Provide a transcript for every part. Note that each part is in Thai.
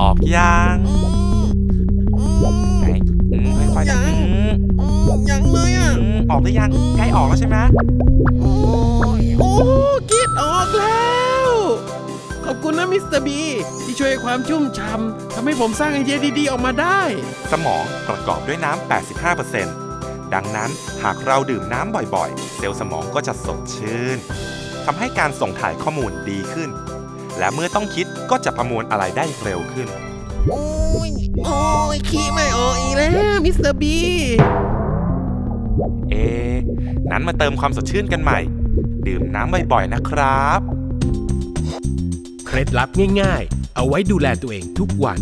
ออกยังอืมอืมไหนอืมค่อยๆนะยังอืมอืมยังเลยอะอืมออกหรือยังใกล้ออกแล้วใช่ไหมโอ้ยโอ้คิดออกแล้ว ขอบคุณนะมิสเตอร์บีที่ช่วยความชุ่มฉ่ำทำให้ผมสร้างไอเดียดีๆ ออกมาได้ สมองประกอบด้วยน้ำ 85%ดังนั้นหากเราดื่มน้ำบ่อยๆ เซลล์สมองก็จะสดชื่นทำให้การส่งถ่ายข้อมูลดีขึ้น และเมื่อต้องคิดก็จะประมวลอะไรได้เร็วขึ้น โอ้ย โอ้ยขี้ไม่ออกอีกแล้วมิสเตอร์บี เอะนั้นมาเติมความสดชื่นกันใหม่ ดื่มน้ำบ่อยๆนะครับ เคล็ดลับง่ายๆ เอาไว้ดูแลตัวเองทุกวัน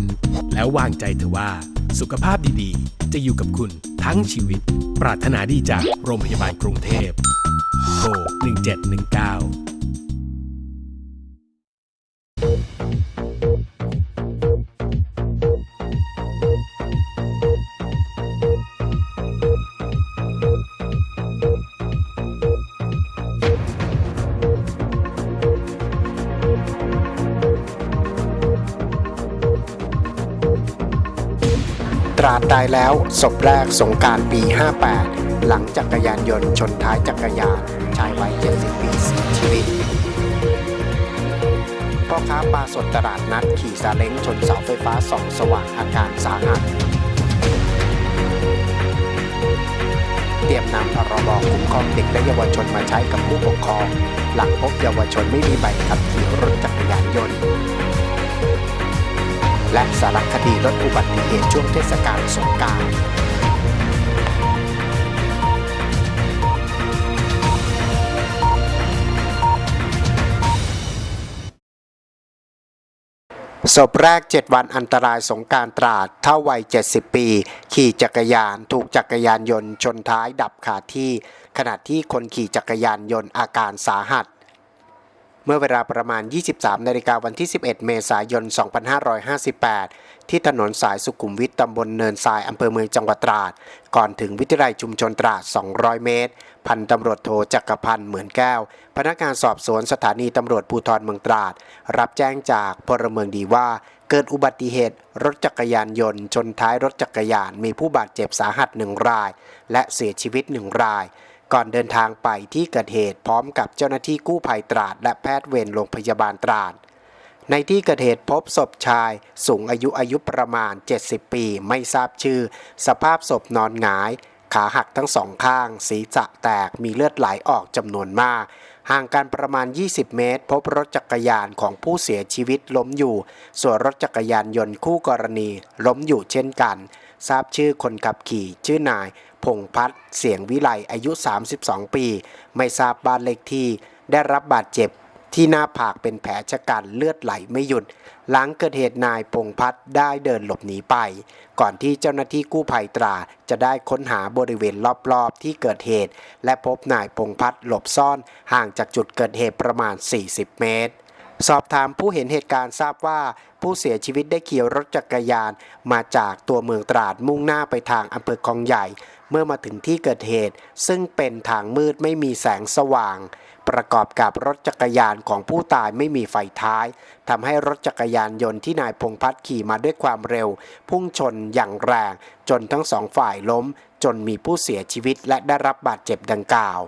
แล้ววางใจเถอะว่า สุขภาพดีๆ จะอยู่กับคุณทั้งชีวิต ปรารถนาดีจากโรงพยาบาลกรุงเทพโทร1719 ตาดตายแล้วศพแรกสงการปี 58 หลังจักรยานยนต์ชนท้ายจักรยานชายวัย 70 ปีเสียชีวิตพ่อค้าปลาสดตลาดนัดขี่ซาเล้งชนเสาไฟฟ้าส่องสว่างอาการสาหัส เตรียมนำพรบคุ้มครองเด็กและเยาวชนมาใช้กับผู้ปกครอง หลังพบเยาวชนไม่มีใบขับขี่รถจักรยานยนต์ และสารคดีลดอุบัติเหตุช่วงเทศกาลสงกรารศพแรก 7 วันอันตรายสงการตราดเท่าวัย 70 ปี ขี่จักรยานถูกจักรยานยนต์ชนท้ายดับขาที่ ขณะที่คนขี่จักรยานยนต์อาการสาหัส เมื่อเวลาประมาณ 23 นาฬิกาวันที่ 11 เมษายน 2558 ที่ถนนสายสุขุมวิทตำบลเนินทรายอำเภอเมืองจังหวัดตราด ก่อนถึงวิทยาลัยชุมชนตราด 200 เมตร พันตำรวจโทจักรพันธ์เหมือนแก้ว พนักงานสอบสวนสถานีตำรวจภูธรเมืองตราด รับแจ้งจากพลเมืองดีว่าเกิดอุบัติเหตุรถจักรยานยนต์ ชนท้ายรถจักรยานมีผู้บาดเจ็บสาหัสหนึ่งราย และเสียชีวิตหนึ่งราย ก่อนเดินทางไปที่เกิดเหตุพร้อมกับเจ้าหน้าที่กู้ภัยตราด และแพทย์เวรโรงพยาบาลตราด ในที่เกิดเหตุพบศพชายสูงอายุอายุประมาณ 70 ปี ไม่ทราบชื่อ สภาพศพนอนหงาย ขาหักทั้งสองข้าง ศีรษะแตกมีเลือดไหลออกจำนวนมาก ห่างกันประมาณ 20 เมตร พบรถจักรยานของผู้เสียชีวิตล้มอยู่ ส่วนรถจักรยานยนต์คู่กรณีล้มอยู่เช่นกัน ทราบชื่อคนขับขี่ชื่อนาย พงพัฒน์เสียงวิไลอายุ 32 ปี ไม่ทราบบ้านเลขที่ ได้รับบาดเจ็บที่หน้าผากเป็นแผลชะกันเลือดไหลไม่หยุด หลังเกิดเหตุนายพงพัฒน์ได้เดินหลบหนีไป ก่อนที่เจ้าหน้าที่กู้ภัยตราจะได้ค้นหาบริเวณรอบๆ ที่เกิดเหตุ และพบนายพงพัฒน์หลบซ่อนห่างจากจุดเกิดเหตุประมาณ 40 เมตร สอบถามผู้เห็นเหตุการณ์ทราบว่าผู้เสียชีวิตได้ขี่รถจักรยาน มาจากตัวเมืองตราดมุ่งหน้าไปทางอำเภอคลองใหญ่ เมื่อมาถึงที่เกิดเหตุ ซึ่งเป็นทางมืดไม่มีแสงสว่าง ประกอบกับรถจักรยานของผู้ตายไม่มีไฟท้ายทำให้รถจักรยานยนต์ที่นายพงพัฒน์ขี่มาด้วยความเร็ว พุ่งชนอย่างแรง จนทั้งสองฝ่ายล้ม จนมีผู้เสียชีวิตและได้รับบาดเจ็บดังกล่าว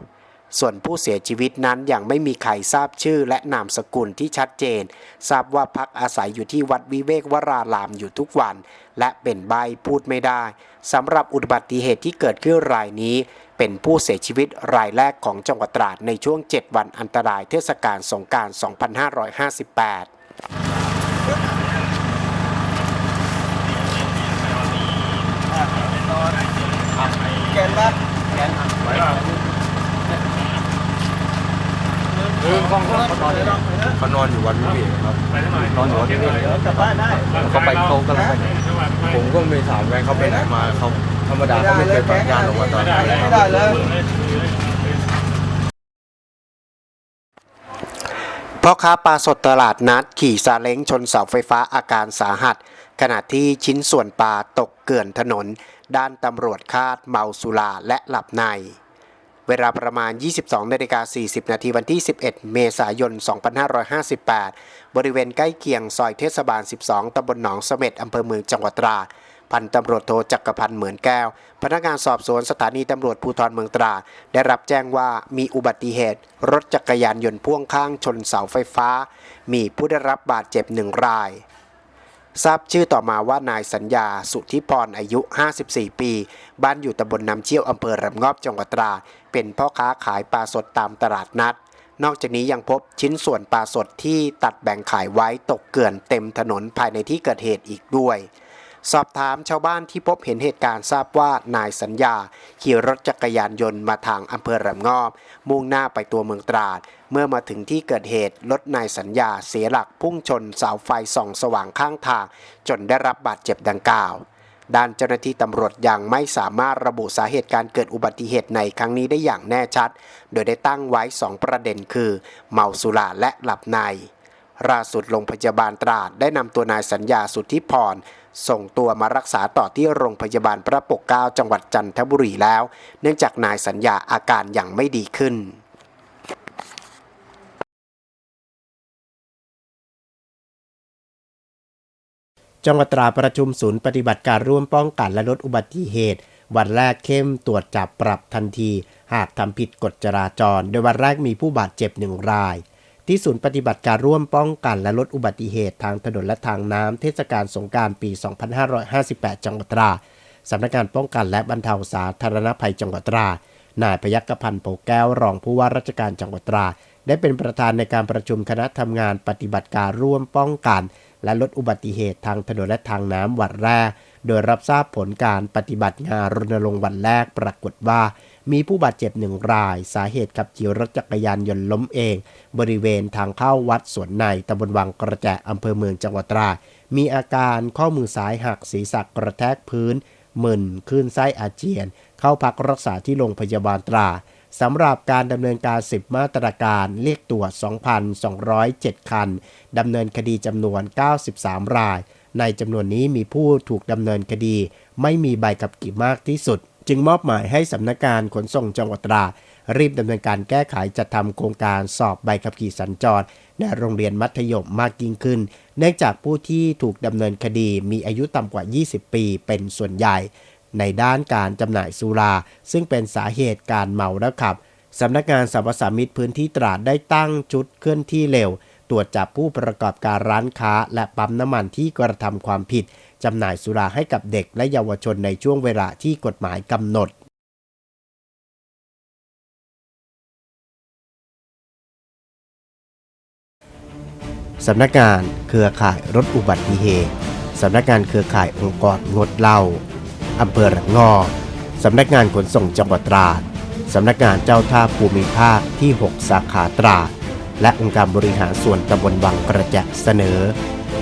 ส่วนผู้เสียชีวิตนั้นยังไม่มีใครทราบชื่อและนามสกุลที่ชัดเจน ทราบว่าพักอาศัยอยู่ที่วัดวิเวกวรารามอยู่ทุกวัน และเป็นใบพูดไม่ได้สำหรับอุบัติเหตุที่เกิดขึ้นรายนี้ เป็นผู้เสียชีวิตรายแรกของจังหวัดตราดในช่วง 7 วันอันตรายเทศกาลสงการ 2558 เขานอนอยู่วันวิเวกครับนอนอยู่วันวิเวกกลับบ้านได้เขาไปเขากำลังไปไหนผมก็ไม่ถามแฟนเขาไปไหนมาเขาธรรมดาเขาไม่เคยฝากงานออกมาตอนไหนไม่ได้เลยพ่อค้าปลาสดตลาดนัด ขี่ซาเล้งชนเสาไฟฟ้าอาการสาหัส ขณะที่ชิ้นส่วนปลาตกเกลื่อนถนน ด้านตำรวจคาดเมาสุราและหลับใน เวลาประมาณ 22นาฬิกา40 นาทีวันที่ 11 เมษายน 2558 บริเวณใกล้เคียงซอยเทศบาล 12 ตำบลหนองเสม็ดอำเภอเมืองจังหวัดตราดพันตำรวจโทจักรพันธ์เหมือนแก้ว พนักงานสอบสวนสถานีตำรวจภูธรเมืองตรา ได้รับแจ้งว่ามีอุบัติเหตุ รถจักรยานยนต์พ่วงข้างชนเสาไฟฟ้า มีผู้ได้รับบาดเจ็บหนึ่งราย ทราบชื่อต่อมาว่านายสัญญาสุทธิพรอายุ 54 ปี บ้านอยู่ตำบลน้ำเชี่ยวอำเภอระงอบจังหวัดตรา เป็นพ่อค้าขายปลาสดตามตลาดนัด นอกจากนี้ยังพบชิ้นส่วนปลาสดที่ตัดแบ่งขายไว้ตกเกลื่อนเต็มถนนภายในที่เกิดเหตุอีกด้วย สอบถามชาวบ้านที่พบเห็นเหตุการณ์ทราบว่านายสัญญา ขี่รถจักรยานยนต์มาทางอำเภอระงอบ มุ่งหน้าไปตัวเมืองตราด เมื่อมาถึงที่เกิดเหตุรถนายสัญญาเสียหลักพุ่งชนเสาไฟส่องสว่างข้างทาง จนได้รับบาดเจ็บดังกล่าวด้านเจ้าหน้าที่ตำรวจยังไม่สามารถระบุสาเหตุการเกิดอุบัติเหตุในครั้งนี้ได้อย่างแน่ชัด โดยได้ตั้งไว้ 2 ประเด็นคือ เมาสุราและหลับในล่าสุดโรงพยาบาลตราดได้นำตัวนายสัญญาสุทธิพร ส่งตัวมารักษาต่อที่โรงพยาบาลพระปกเกล้าจังหวัดจันทบุรีแล้ว เนื่องจากนายสัญญาอาการยังไม่ดีขึ้นจังหวัดตราประชุมศูนย์ปฏิบัติการร่วมป้องกันและลดอุบัติเหตุ วันแรกเข้มตรวจจับปรับทันที หากทำผิดกฎจราจร โดยวันแรกมีผู้บาดเจ็บหนึ่งราย ที่ศูนย์ปฏิบัติการร่วมป้องกันและลดอุบัติเหตุทางถนนและทางน้ำเทศกาลสงการปี 2558 จังหวัดตราสำนักงานป้องกันและบรรเทาสาธารณภัยจังหวัดตรานายพยัคฆพันธ์โปแก้วรองผู้ว่าราชการจังหวัดตรา ได้เป็นประธานในการประชุมคณะทำงานปฏิบัติการร่วมป้องกัน และลดอุบัติเหตุทางถนนและทางน้ำวันแรก โดยรับทราบผลการปฏิบัติงานรณรงค์วันแรกปรากฏว่า มีผู้บาดเจ็บหนึ่งราย สาเหตุขับขี่รถจักรยานยนต์ล้มเอง บริเวณทางเข้าวัดสวนในตำบลวังกระแจอำเภอเมืองจังหวัดตราดมีอาการข้อมือซ้ายหักศีรษะกระแทกพื้นมึนคลื่นไส้อาเจียน เข้าพักรักษาที่โรงพยาบาลตราสำหรับการดำเนินการ 10 มาตรการเรียกตรวจ 2,207 คัน ดำเนินคดีจำนวน 93 ราย ในจำนวนนี้มีผู้ถูกดำเนินคดี ไม่มีใบขับขี่มากที่สุด จึงมอบหมายให้สำนักงานขนส่งจังหวัดตรารีบดำเนินการแก้ไขจัดทำโครงการสอบใบขับขี่สัญจรในโรงเรียนมัธยมมากยิ่งขึ้น เนื่องจากผู้ที่ถูกดำเนินคดีมีอายุต่ำกว่า 20 ปีเป็นส่วนใหญ่ ในด้านการจำหน่ายสุรา ซึ่งเป็นสาเหตุการเมาแล้วขับสำนักงานสรรพสามิตพื้นที่ตราดได้ตั้งชุดเคลื่อนที่เร็ว ตรวจจับผู้ประกอบการร้านค้า และปั๊มน้ำมันที่กระทำความผิดจำหน่ายสุราให้กับเด็กและเยาวชนในช่วงเวลาที่กฎหมายกำหนดสำนักงานเครือข่ายรถอุบัติเหตุ สำนักงานเครือข่ายองค์กรงดเหล้าอำเภอระงอสำนักงานขนส่งจังหวัดตราด สำนักงานเจ้าท่าภูมิภาคที่ 6 สาขาตราด และองค์การบริหารส่วนตำบลวังกระแจเสนอ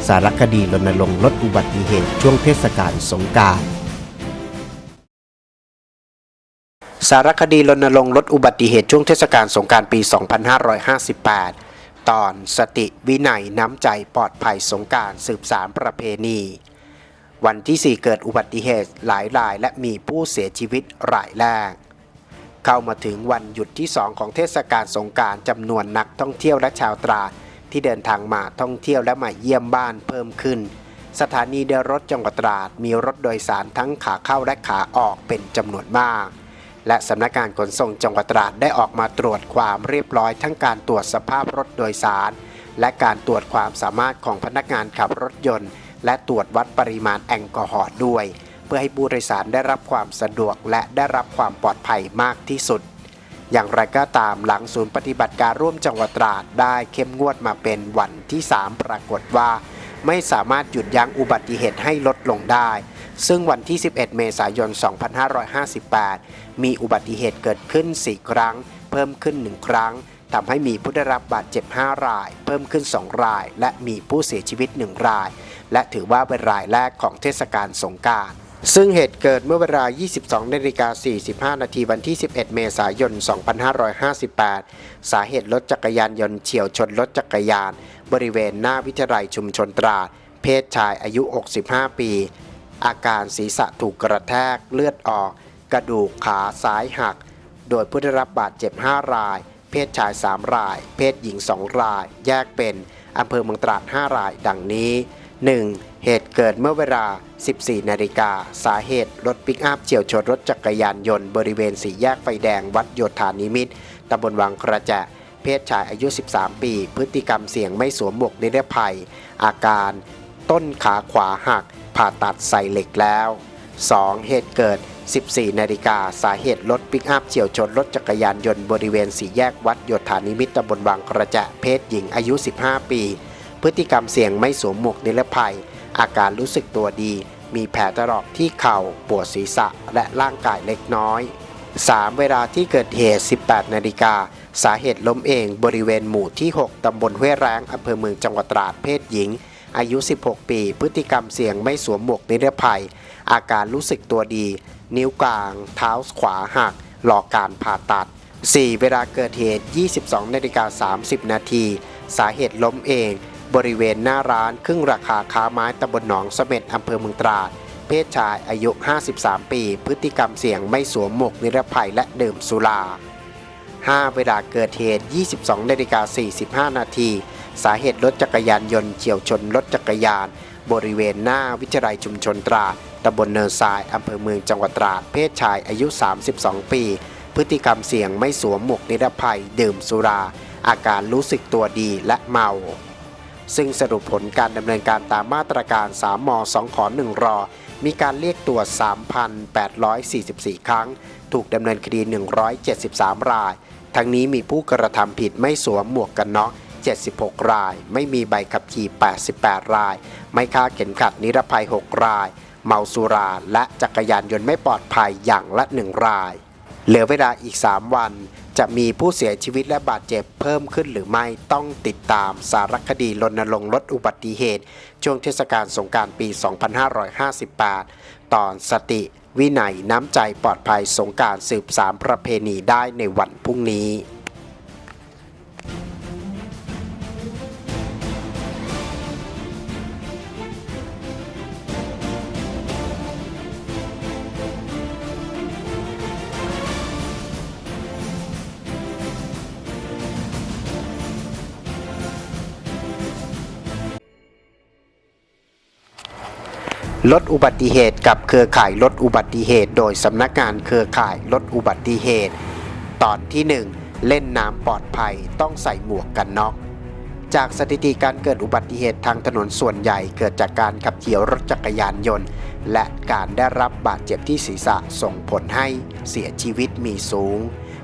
สารคดีรณรงค์ลดอุบัติเหตุช่วงเทศกาลสงกรารสารคดีรณรงค์ลดอุบัติเหตุช่วงเทศกาลสงการปี 2558 ตอนสติวินัยน้ำใจปลอดภัยสงการสืบสารประเพณี วันที่ 4 เกิดอุบัติเหตุหลายรายและมีผู้เสียชีวิตรายแรก เข้ามาถึงวันหยุดที่ 2 ของเทศกาลสงการจำนวนนักท่องเที่ยวและชาวตรา ที่เดินทางมาท่องเที่ยวและมาเยี่ยมบ้านเพิ่มขึ้น สถานีเดินรถจังหวัดตราด มีรถโดยสารทั้งขาเข้าและขาออกเป็นจำนวนมาก และสำนักงานขนส่งจังหวัดตราดได้ออกมาตรวจความเรียบร้อยทั้งการตรวจสภาพรถโดยสาร และการตรวจความสามารถของพนักงานขับรถยนต์ และตรวจวัดปริมาณแอลกอฮอล์ด้วย เพื่อให้ผู้โดยสารได้รับความสะดวกและได้รับความปลอดภัยมากที่สุด อย่างไรก็ตามหลังศูนย์ปฏิบัติการร่วมจังหวัดตราดได้เข้มงวดมาเป็นวันที่ 3 ปรากฏว่า ไม่สามารถหยุดยั้งอุบัติเหตุให้ลดลงได้ ซึ่งวันที่ 11 เมษายน 2558 มีอุบัติเหตุเกิดขึ้น 4 ครั้ง เพิ่มขึ้น 1 ครั้งทำให้มีผู้ได้รับบาดเจ็บ 5 ราย เพิ่มขึ้น 2 ราย และมีผู้เสียชีวิต 1 ราย และถือว่าเป็นรายแรกของเทศกาลสงกราร ซึ่งเหตุเกิดเมื่อเวลา 22นาฬิกา45 นาทีวันที่ 11 เมษายน 2558 สาเหตุรถจักรยานยนต์เฉียวชนรถจักรยาน บริเวณหน้าวิทยาลัยชุมชนตราด เพศชายอายุ 65 ปี อาการศีรษะถูกกระแทกเลือดออก กระดูกขาซ้ายหัก โดยผู้ได้รับบาดเจ็บ 5 ราย เพศชาย 3 ราย เพศหญิง 2 ราย แยกเป็นอำเภอเมืองตราด 5 ราย ดังนี้ 1. เหตุเกิดเมื่อเวลา 14 นาฬิกา สาเหตุรถปิกอัพเฉียวชนรถจักรยานยนต์บริเวณสี่แยกไฟแดงวัดโยธานิมิตรตำบลวังกระแจเพศชายอายุ 13 ปี พฤติกรรมเสี่ยงไม่สวมหมวกนิรภัย อาการต้นขาขวาหัก ผ่าตัดใส่เหล็กแล้ว 2. เหตุเกิด 14 นาฬิกา สาเหตุรถปิกอัพเฉียวชนรถจักรยานยนต์บริเวณสี่แยกวัดโยธานิมิตรตำบลวังกระแจเพศหญิงอายุ 15 ปี พฤติกรรมเสี่ยงไม่สวมหมวกนิรภัย อาการรู้สึกตัวดี มีแผลถลอกที่เข่า ปวดศีรษะและร่างกายเล็กน้อย 3. เวลาที่เกิดเหตุ 18 นาฬิกา สาเหตุล้มเองบริเวณหมู่ที่ 6 ตำบลห้วยแรงอำเภอเมืองจังหวัดตราด เพศหญิง อายุ 16 ปี พฤติกรรมเสี่ยงไม่สวมหมวกนิรภัย อาการรู้สึกตัวดี นิ้วกลาง เท้าขวาหัก รอการผ่าตัด 4. เวลาเกิดเหตุ 22 นาฬิกา 30 นาที สาเหตุล้มเอง บริเวณหน้าร้านครึ่งราคาค้าไม้ตำบลหนองเสม็ดอำเภอเมืองตราด เพศชายอายุ 53 ปี พฤติกรรมเสี่ยงไม่สวมหมวกนิรภัยและดื่มสุรา 5. เวลาเกิดเหตุ 22นาฬิกา45 นาที สาเหตุรถจักรยานยนต์เฉียวชนรถจักรยาน บริเวณหน้าวิทยาลัยชุมชนตราดตำบลเนินทรายอำเภอเมืองจังหวัดตราด เพศชายอายุ 32 ปี พฤติกรรมเสี่ยงไม่สวมหมวกนิรภัย ดื่มสุรา อาการรู้สึกตัวดีและเมา ซึ่งสรุปผลการดำเนินการตามมาตรการ 3 ม 2 ขอ 1 รอ มีการเรียกตัวจ 3,844 ครั้ง ถูกดำเนินคดี 173 ราย ทั้งนี้มีผู้กระทำผิดไม่สวมหมวกกันน็อก76 ราย ไม่มีใบขับขี่ 88 ราย ไม่คาดเข็มขัดนิรภัย 6 ราย เมาสุราและจักรยานยนต์ไม่ปลอดภัยอย่างละ 1 ราย เหลือเวลาอีก 3 วัน จะมีผู้เสียชีวิตและบาดเจ็บเพิ่มขึ้นหรือไม่ต้องติดตามสารคดีรณรงค์ลดอุบัติเหตุ ช่วงเทศกาลสงการปี 2558 ตอนสติวินัยน้ำใจปลอดภัยสงการสืบสามประเพณีได้ในวันพรุ่งนี้ ลดอุบัติเหตุกับเครือข่ายลดอุบัติเหตุ โดยสำนักงานเครือข่ายลดอุบัติเหตุ ตอนที่ 1 เล่นน้ำปลอดภัยต้องใส่หมวกกันน็อก จากสถิติการเกิดอุบัติเหตุทางถนนส่วนใหญ่เกิดจากการขับขี่รถจักรยานยนต์ และการได้รับบาดเจ็บที่ศีรษะส่งผลให้เสียชีวิตมีสูง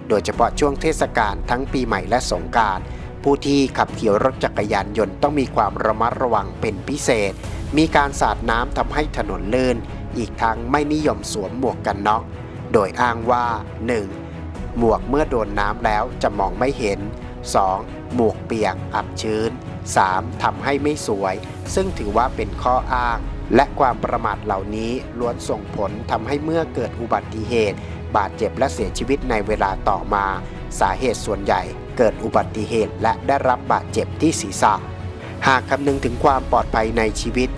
โดยเฉพาะช่วงเทศกาลทั้งปีใหม่และสงกรารผู้ที่ขับขี่รถจักรยานยนต์ต้องมีความระมัดระวังเป็นพิเศษ มีการสาดน้ำทำให้ถนนลื่น อีกทั้งไม่นิยมสวมหมวกกันน็อก โดยอ้างว่า 1. หมวกเมื่อโดนน้ำแล้วจะมองไม่เห็น 2. หมวกเปียกอับชื้น 3. ทำให้ไม่สวย ซึ่งถือว่าเป็นข้ออ้าง และความประมาทเหล่านี้ล้วนส่งผลทำให้เมื่อเกิดอุบัติเหตุ บาดเจ็บและเสียชีวิตในเวลาต่อมา สาเหตุส่วนใหญ่เกิดอุบัติเหตุและได้รับบาดเจ็บที่ศีรษะ หากคำนึงถึงความปลอดภัยในชีวิต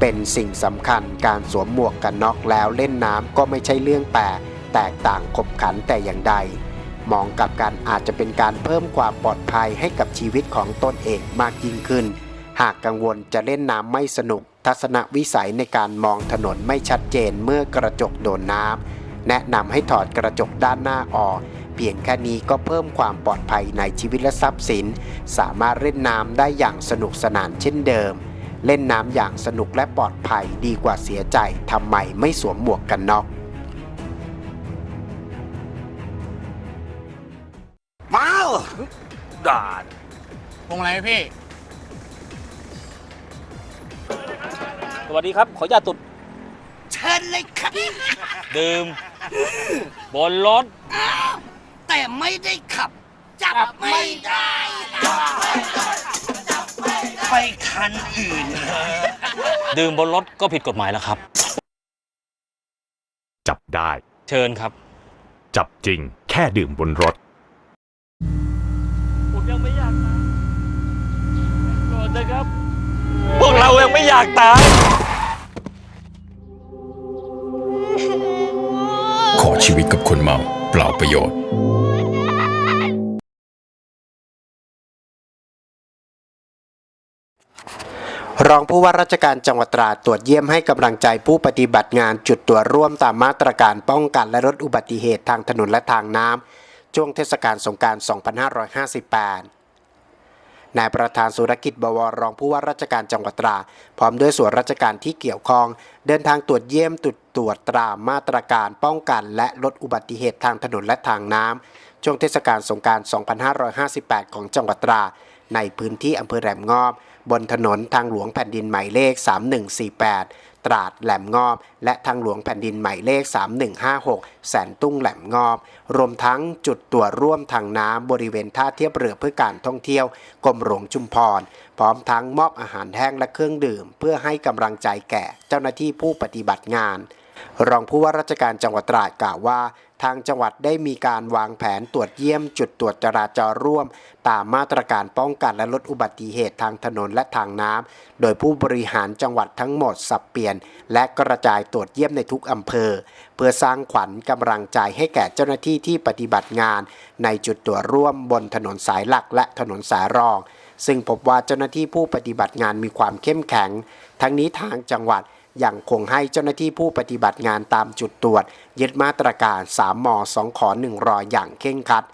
เป็นสิ่งสำคัญการสวมหมวกกันน็อกแล้วเล่นน้ำก็ไม่ใช่เรื่องแปลกแตกต่างขบขันแต่อย่างใด มองกับกันอาจจะเป็นการเพิ่มความปลอดภัยให้กับชีวิตของตนเองมากยิ่งขึ้น หากกังวลจะเล่นน้ำไม่สนุก ทัศนวิสัยในการมองถนนไม่ชัดเจนเมื่อกระจกโดนน้ำแนะนำให้ถอดกระจกด้านหน้าออกเพียงแค่นี้ก็เพิ่มความปลอดภัยในชีวิตและทรัพย์สิน สามารถเล่นน้ำได้อย่างสนุกสนานเช่นเดิม เล่นน้ำอย่างสนุกและปลอดภัยดีกว่าเสียใจทำไมไม่สวมหมวกกันน็อกพวงอะไรพี่ สวัสดีครับ ขออนุญาตตุดเชิญเลยครับ ดื่ม บนรถ แต่ไม่ได้ขับ จับไม่ได้ ไปคันอื่นดื่มบนรถก็ผิดกฎหมายแล้วครับ จับได้ เชิญครับ จับจริง แค่ดื่มบนรถ ผมยังไม่อยากตายก่อนนะครับ พวกเรายังไม่อยากตาย ขอชีวิตกับคนเมาเปล่าประโยชน์ รองผู้ว่าราชการจังหวัดตราดตรวจเยี่ยมให้กำลังใจผู้ปฏิบัติงานจุดตรวจร่วมตามมาตรการป้องกันและลดอุบัติเหตุทางถนนและทางน้ำช่วงเทศกาลสงการ 2558 นายประธานสุรกิจบวรรองผู้ว่าราชการจังหวัดตราพร้อมด้วยส่วนราชการที่เกี่ยวข้อง เดินทางตรวจเยี่ยมจุดตรวจตรามมาตรการป้องกันและลดอุบัติเหตุทางถนนและทางน้ำช่วงเทศกาลสงการ 2558 ของจังหวัดตราในพื้นที่อำเภอแหลมงอบ บนถนนทางหลวงแผ่นดินหมายเลข 3148 ตราดแหลมงอบ และทางหลวงแผ่นดินหมายเลข 3156 แสนตุ้งแหลมงอบ รวมทั้งจุดตรวจร่วมทางน้ำบริเวณท่าเทียบเรือเพื่อการท่องเที่ยวกรมหลวงชุมพร พร้อมทั้งมอบอาหารแห้งและเครื่องดื่ม เพื่อให้กำลังใจแก่เจ้าหน้าที่ผู้ปฏิบัติงานรองผู้ว่าราชการจังหวัดตราดกล่าวว่า ทางจังหวัดได้มีการวางแผนตรวจเยี่ยมจุดตรวจจราจรร่วม ตามมาตรการป้องกันและลดอุบัติเหตุทางถนนและทางน้ำ โดยผู้บริหารจังหวัดทั้งหมดสับเปลี่ยน และกระจายตรวจเยี่ยมในทุกอำเภอ เพื่อสร้างขวัญกำลังใจให้แก่เจ้าหน้าที่ที่ปฏิบัติงาน ในจุดตรวจร่วมบนถนนสายหลักและถนนสายรอง ซึ่งพบว่าเจ้าหน้าที่ผู้ปฏิบัติงานมีความเข้มแข็ง ทั้งนี้ทางจังหวัด ยังคงให้เจ้าหน้าที่ผู้ปฏิบัติงานตามจุดตรวจ ยึดมาตรการ 3ม2ขอ1รออย่างเคร่งครัด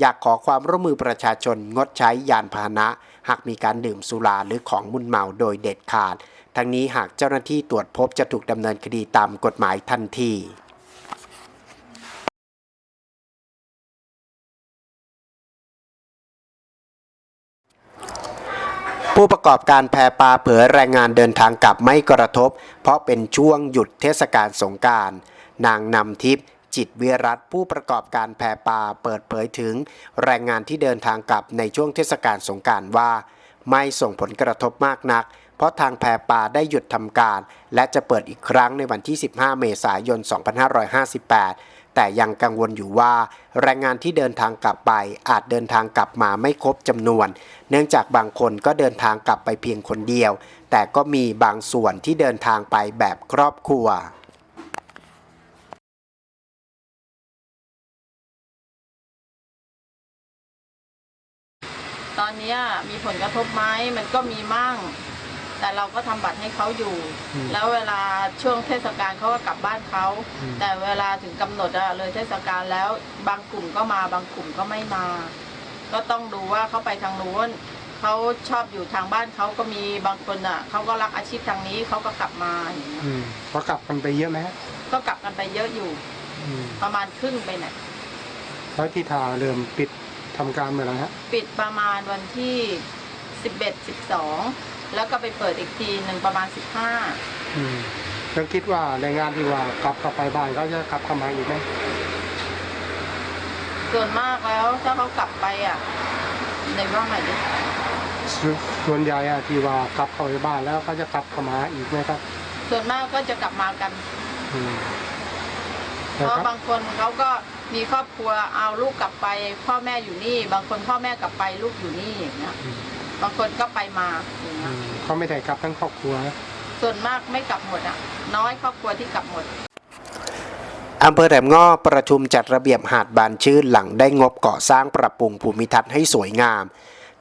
อยากขอความร่วมมือประชาชนงดใช้ยานพาหนะ หากมีการดื่มสุราหรือของมึนเมาโดยเด็ดขาด ทั้งนี้หากเจ้าหน้าที่ตรวจพบจะถูกดำเนินคดีตามกฎหมายทันที ผู้ประกอบการแพปลาเผยแรงงานเดินทางกลับไม่กระทบ เพราะเป็นช่วงหยุดเทศกาลสงการ นางนำทิพย์จิตเวิรัตผู้ประกอบการแพปลาเปิดเผยถึง แรงงานที่เดินทางกลับในช่วงเทศกาลสงการว่า ไม่ส่งผลกระทบมากนัก เพราะทางแพปลาได้หยุดทำการ และจะเปิดอีกครั้งในวันที่ 15 เมษายน 2558 แต่ยังกังวลอยู่ว่า แรงงานที่เดินทางกลับไป อาจเดินทางกลับมาไม่ครบจำนวน เนื่องจากบางคนก็เดินทางกลับไปเพียงคนเดียว แต่ก็มีบางส่วนที่เดินทางไปแบบครอบครัวตอนนี้มีผลกระทบไหมมันก็มีมั่ง แต่เราก็ทำบัตรให้เขาอยู่ แล้วเวลาช่วงเทศกาลเขาก็กลับบ้านเขาแต่เวลาถึงกำหนดอะเลยเทศกาลแล้วบางกลุ่มก็มาบางกลุ่มก็ไม่มา ก็ต้องดูว่าเขาไปทางนู้นเขาชอบอยู่ทางบ้านเขาก็มีบางคนอะเขาก็รักอาชีพทางนี้เขาก็กลับมาอย่างเงี้ยพอกลับกันไปเยอะไหมฮะก็กลับกันไปเยอะอยู่ประมาณครึ่งไปเนี่ยแล้วที่ทาเริ่มปิดทำการเมื่อไหร่ฮะ ปิดประมาณวันที่11 12 แล้วก็ไปเปิดอีกทีหนึ่งประมาณ15อืมแล้วคิดว่าแรงงานที่ว่ากลับกลับไปบ้านเขาจะกลับเข้ามาอีกไหมส่วนมากแล้วถ้าเขากลับไปอะในว่าใหม่ดิสส่วนใหญ่อะที่ว่ากลับเข้าไปบ้านแล้วเขาจะกลับเข้ามาอีกไหมครับส่วนมากก็จะกลับมากัน อืมเพแต่ราะครับบางคนเขาก็มีครอบครัวเอาลูกกลับไป พ่อแม่อยู่นี่ บางคนพ่อแม่กลับไปลูกอยู่นี่อย่างเงี้ย บางคนก็ไปมาอย่างอืเงี้ยมเขาไม่ได้กลับทั้งครอบครัวนะส่วนมากไม่กลับหมดอะ น้อยครอบครัวที่กลับหมดอำเภอแหลมง้อประชุมจัดระเบียบหาดบานชื่นหลังได้งบก่อสร้างปรับปรุงภูมิทัศน์ให้สวยงาม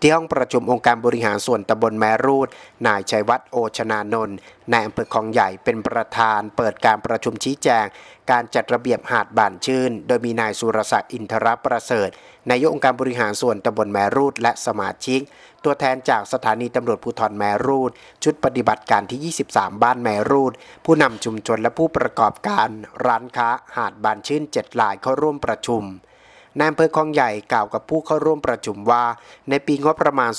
ที่ห้องประชุมองค์การบริหารส่วนตำบลแมรูด นายชัยวัฒน์โอชนานนท์นายอำเภอคลองใหญ่เป็นประธาน เปิดการประชุมชี้แจง การจัดระเบียบหาดบานชื่น โดยมีนายสุรศักดิ์อินทรประเสริฐนายกองค์การบริหารส่วนตำบลแมรูดและสมาชิก ตัวแทนจากสถานีตำรวจภูธรแมรูด ชุดปฏิบัติการที่ 23 บ้านแมรูด ผู้นำชุมชนและผู้ประกอบการ ร้านค้าหาดบานชื่น 7 ลายเข้าร่วมประชุม นายอำเภอคลองใหญ่กล่าวกับผู้เข้าร่วมประชุมว่า ในปีงบประมาณ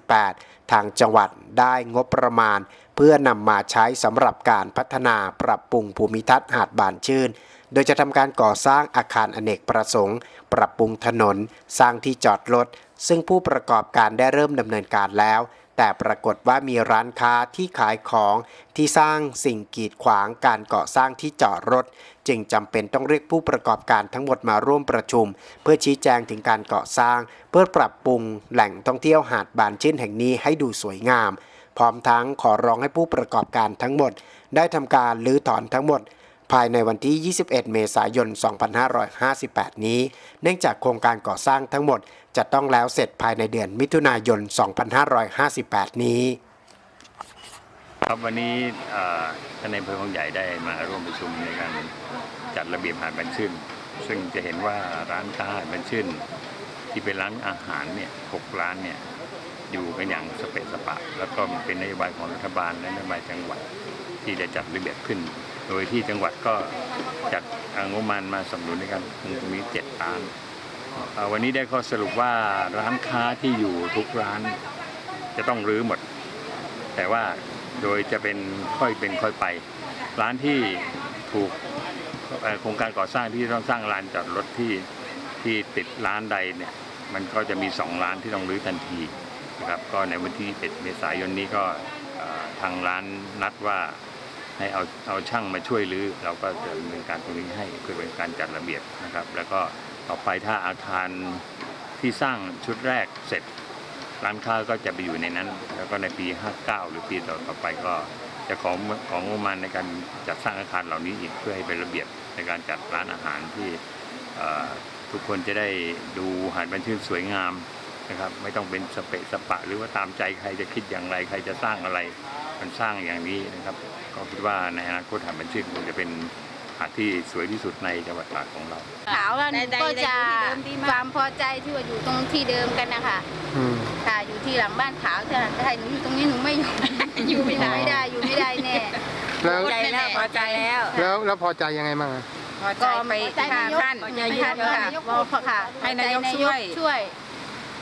2558 ทางจังหวัดได้งบประมาณ เพื่อนำมาใช้สำหรับการพัฒนาปรับปรุงภูมิทัศน์หาดบานชื่น โดยจะทำการก่อสร้างอาคารอเนกประสงค์ ปรับปรุงถนน สร้างที่จอดรถซึ่งผู้ประกอบการได้เริ่มดำเนินการแล้ว แต่ปรากฏว่ามีร้านค้าที่ขายของที่สร้างสิ่งกีดขวางการก่อสร้างที่จอดรถ จึงจำเป็นต้องเรียกผู้ประกอบการทั้งหมดมาร่วมประชุม เพื่อชี้แจงถึงการก่อสร้าง เพื่อปรับปรุงแหล่งท่องเที่ยวหาดบานชื่นแห่งนี้ให้ดูสวยงาม พร้อมทั้งขอร้องให้ผู้ประกอบการทั้งหมด ได้ทำการรื้อถอนทั้งหมด ภายในวันที่ 21 เมษายน 2558 นี้ เนื่องจากโครงการก่อสร้างทั้งหมดจะต้องแล้วเสร็จภายในเดือนมิถุนายน 2558 นี้ ครับวันนี้ท่านในายอำเภอของใหญ่ได้มาร่วมประชุมในการจัดระเบียบหาดบรรชื่น ซึ่งจะเห็นว่าร้านค้าหาดบรรชื่น ที่เป็นร้านอาหารเนี่ยหกร้านเนี่ยอยู่กันอย่างสเปะสปะ แล้วก็เป็นนโยบายของรัฐบาลและนโยบายจังหวัดที่จะจัดระเบียบขึ้น โดยที่จังหวัดก็จัดงบประมาณมาสนับสนุนในการตรงนี้เจ็ดร้านวันนี้ได้ข้อสรุปว่าร้านค้าที่อยู่ทุกร้านจะต้องรื้อหมด แต่ว่าโดยจะเป็นค่อยเป็นค่อยไป ร้านที่ถูกโครงการก่อสร้างที่ต้องสร้างลานจอดรถที่ที่ติดร้านใดเนี่ยมันก็จะมีสองร้านที่ต้องรื้อทันทีนะครับก็ในวันที่1เมษายนนี้ก็ทางร้านนัดว่า ให้เอาเอาช่างมาช่วยรื้อเราก็จะดำเนินการตรงนี้ให้เพื่อเป็นการจัดระเบียบนะครับ แล้วก็ต่อไปถ้าอาคารที่สร้างชุดแรกเสร็จร้านค้าก็จะไปอยู่ในนั้น แล้วก็ในปี 59 หรือปีต่อๆไปก็จะของของงบประมาณในการจัดสร้างอาคารเหล่านี้อีกเพื่อให้เป็นระเบียบในการจัดร้านอาหารที่ทุกคนจะได้ดูหาดบันชื่นสวยงามนะครับ ไม่ต้องเป็นสเปะสปะ หรือว่าตามใจใครจะคิดอย่างไรใครจะสร้างอะไร มันสร้างอย่างนี้นะครับ ก็คิดว่าในอนาคตหาดบันชื่นคงจะเป็นหาดที่สวยที่สุดในจังหวัดตราดของเราขาวแล้วหนูก็จะความพอใจที่ว่าอยู่ตรงที่เดิมกันนะคะค่ะอยู่ที่หลังบ้านขาวแต่ถ้าหนูอยู่ตรงนี้หนูไม่อยู่ อยู่ไม่ได้ไม่ได้อยู่ไม่ได้แน่ แล้วพอใจแล้วพอใจแล้ว แล้วแล้วพอใจยังไงบ้างอะก็ไปทางท่านนายกค่ะ ค่ะ ให้นายกช่วย ช่วย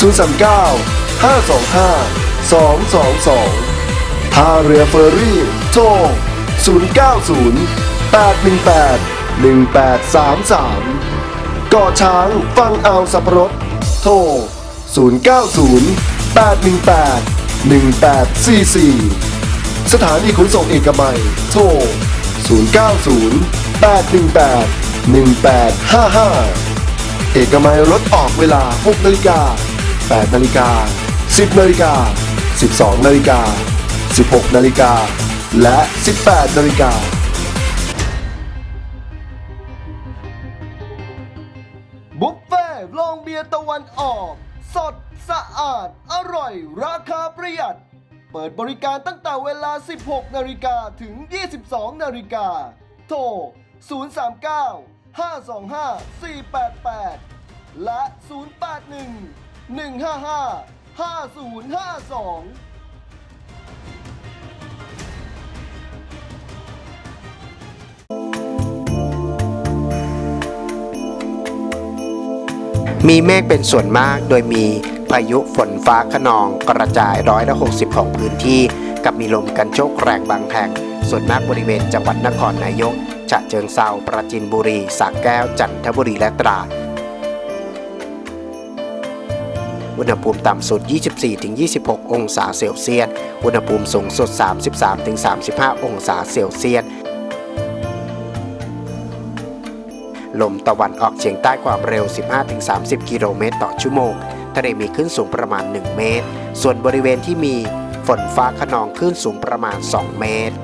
039 525 222ท่าเรือเฟอร์รี่โทร090 818 1833เกาะช้างฟังเอาสับปะรด โทร 090 818 1844 สถานีขนส่งเอกมัย โทร 090 818 1855 เอกมัยรถออกเวลา 6 นาฬิกา 8นาฬิกา 10นาฬิกา 12นาฬิกา 16นาฬิกา และ 18นาฬิกาบุฟเฟ่ต์ลองเบียร์ตะวันออก สดสะอาด อร่อย ราคาประหยัด เปิดบริการตั้งแต่เวลา 16นาฬิกาถึง 22นาฬิกา โทร 039 525 488 และ 081 155 5052มีเมฆเป็นส่วนมากโดยมีพายุฝนฟ้าขนองกระจายร้อยละ60 ของพื้นที่ กับมีลมกันโชกแรงบางแห่ง ส่วนมากบริเวณจังหวัดนครนายกฉะเชิงเซาปราจินบุรีสระแก้วจันทบุรีและตราด อุณหภูมิต่ำสุด 24-26 องศาเซลเซียส อุณหภูมิสูงสุด 33-35 องศาเซลเซียสลมตะวันออกเฉียงใต้ความเร็ว 15-30 กิโลเมตรต่อชั่วโมง ทะเลมีคลื่นสูงประมาณ 1 เมตร ส่วนบริเวณที่มีฝนฟ้าขนองคลื่นสูงประมาณ 2 เมตร